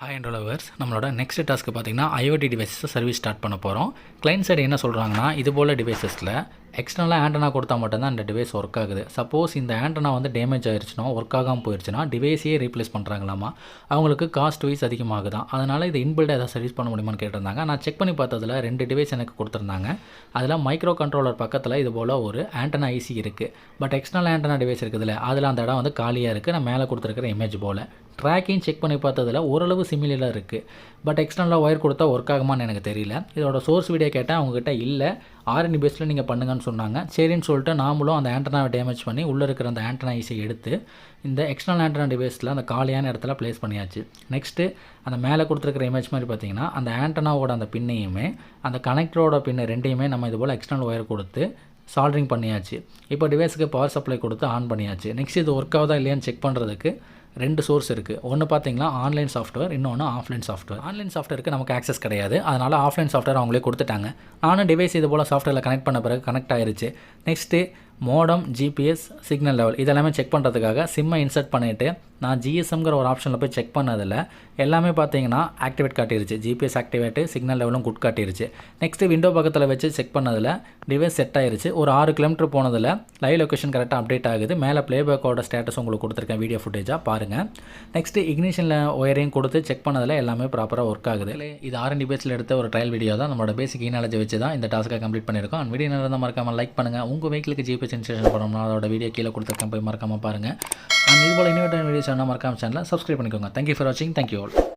Hi and lovers நம்மளோட next task பார்த்தீங்கன்னா IoT டிவைஸஸை சர்வீஸ் ஸ்டார்ட் பண்ண போகிறோம் கிளைண்ட் சைடு என்ன சொல்கிறாங்கன்னா இது போல் டிவைசஸில் எக்ஸ்டர்னலாக ஆண்டனா கொடுத்தா மட்டும்தான் இந்த டிவைஸ் ஒர்க் ஆகுது. சப்போஸ் இந்த ஆண்டனா வந்து டேமேஜ் ஆயிடுச்சுன்னா ஒர்க் ஆகாமல் போயிடுச்சுன்னா டிவைஸையே ரீப்ளேஸ் பண்ணுறாங்களாமா அவங்களுக்கு காஸ்ட் வைஸ் அதிகமாகுதான் அதனால் இது இன்பில்டாக ஏதாவது சர்வீஸ் பண்ண முடியுமான்னு கேட்டிருந்தாங்க. நான் செக் பண்ணி பார்த்ததுல ரெண்டு டிவைஸ் எனக்கு கொடுத்துருந்தாங்க. அதில் மைக்ரோ கண்ட்ரோலர் பக்கத்தில் இது போல் ஒரு ஆண்டனா ஐசி இருக்குது பட் எக்ஸ்டர்னல் ஆண்டனா டிவைஸ் இருக்குதுல்ல அதில் அந்த இடம் வந்து காலியாக இருக்குது நான் மேலே கொடுத்துருக்கிற இமேஜ் போல். ட்ராக்கிங் செக் பண்ணி பார்த்ததுல ஓரளவு சிமிலராக இருக்குது பட் எக்ஸ்டர்னலாக ஒயர் கொடுத்தா ஒர்க் ஆகுமான்னு எனக்கு தெரியல. இதோட சோர்ஸ் வீடியோ கேட்டால் அவங்ககிட்ட இல்லை. ஆரணி பேஸில் நீங்கள் பண்ணுங்கன்னு சொன்னாங்க. சரின்னு சொல்லிட்டு நாமளும் அந்த ஆண்டனாவை டேமேஜ் பண்ணி உள்ளே இருக்கிற அந்த ஆண்டனா ஈஸியை எடுத்து இந்த எக்ஸ்டர்னல் ஆண்டனா டிவைஸில் அந்த காலியான இடத்துல ப்ளேஸ் பண்ணியாச்சு. நெக்ஸ்ட்டு அந்த மேலே கொடுத்துருக்கிற இமேஜ் மாதிரி பார்த்தீங்கன்னா அந்த ஆண்டனாவோட அந்த பின்னையுமே அந்த கனெக்டரோட பின்னை ரெண்டையுமே நம்ம இது போல் எக்ஸ்டர்னல் ஒயர் கொடுத்து சால்ட்ரிங் பண்ணியாச்சு. இப்போ டிவைஸுக்கு பவர் சப்ளை கொடுத்து ஆன் பண்ணியாச்சு. நெக்ஸ்ட் இது ஒர்க் ஆகுதா இல்லையான்னு செக் பண்ணுறதுக்கு ரெண்டு சோர்ஸ் இருக்குது ஒன்று பார்த்தீங்கன்னா ஆன்லைன் சாஃப்ட்வேர் இன்னொன்று ஆஃப்லைன் சாஃப்ட்வேர் ஆன்லைன் சாஃப்ட்வேருக்கு நமக்கு ஆக்சஸ் கிடையாது. அதனால் ஆஃப்லைன் சாஃப்ட்வேர் அவங்களே கொடுத்துட்டாங்க. நானும் டிவைஸ் இது போல் சாஃப்ட்வேரில் கனெக்ட் பண்ண பிறகு கனெக்ட் ஆயிருச்சு. Next modem GPS signal level இதெல்லாமே செக் பண்ணுறதுக்காக சிம்மை இன்சர்ட் பண்ணிவிட்டு நான் ஜிஎஸ்எம்ங்கிற ஒரு ஆப்ஷனில் போய் செக் பண்ணதில் எல்லாமே பார்த்தீங்கன்னா ஆக்டிவேட் காட்டிருச்சு. ஜிபிஎஸ் ஆக்டிவேட்டு சிக்னல் லெவலும் குட் காட்டிருச்சு. நெக்ஸ்ட்டு விண்டோ பக்கத்தில் வச்சு செக் பண்ணதில் டிவைஸ் செட் ஆயிருச்சு. ஒரு ஆறு கிலோமீட்டர் போனதில் லைவ் லொக்கேஷன் கரெக்டாக அப்டேட் ஆகுது. மேலே ப்ளேபேக்கோட ஸ்டேட்டஸ் உங்களுக்கு கொடுத்துருக்கேன் வீடியோ ஃபுட்டேஜாக பாருங்கள் நெக்ஸ்ட்டு இக்னிஷனில் ஒயரையும் கொடுத்து செக் பண்ணதில் எல்லாமே ப்ராப்பராக ஒர்க் ஆகுது. இது ஆர்என்டி பேஸில் எடுத்த ஒரு ட்ரையல் வீடியோ தான். நம்மளோட பேசிக் நாலேஜ் வச்சு தான் இந்த டாஸ்க்கை கம்ப்ளீட் பண்ணியிருக்கோம். அந்த வீடியோ இருந்தால் மறக்காமல் லைக் பண்ணுங்கள் உங்கள் வெஹிக்கிளுக்கு ஜிபிஎஸ் இன்ஸ்டேஷன் பண்ணோம்னா அதோட வீடியோ கீழே கொடுத்துருக்கேன் போய் மறக்காமல் பாருங்கள் அண்ட் இது போல் இன்னொரு வீடியோஸ் வேணால் மறக்காம சேனலை சப்ஸ்கிரைப் பண்ணிக்கோங்க. தேங்க்யூ ஃபார் வாட்சிங் தேங்க்யூ ஆல்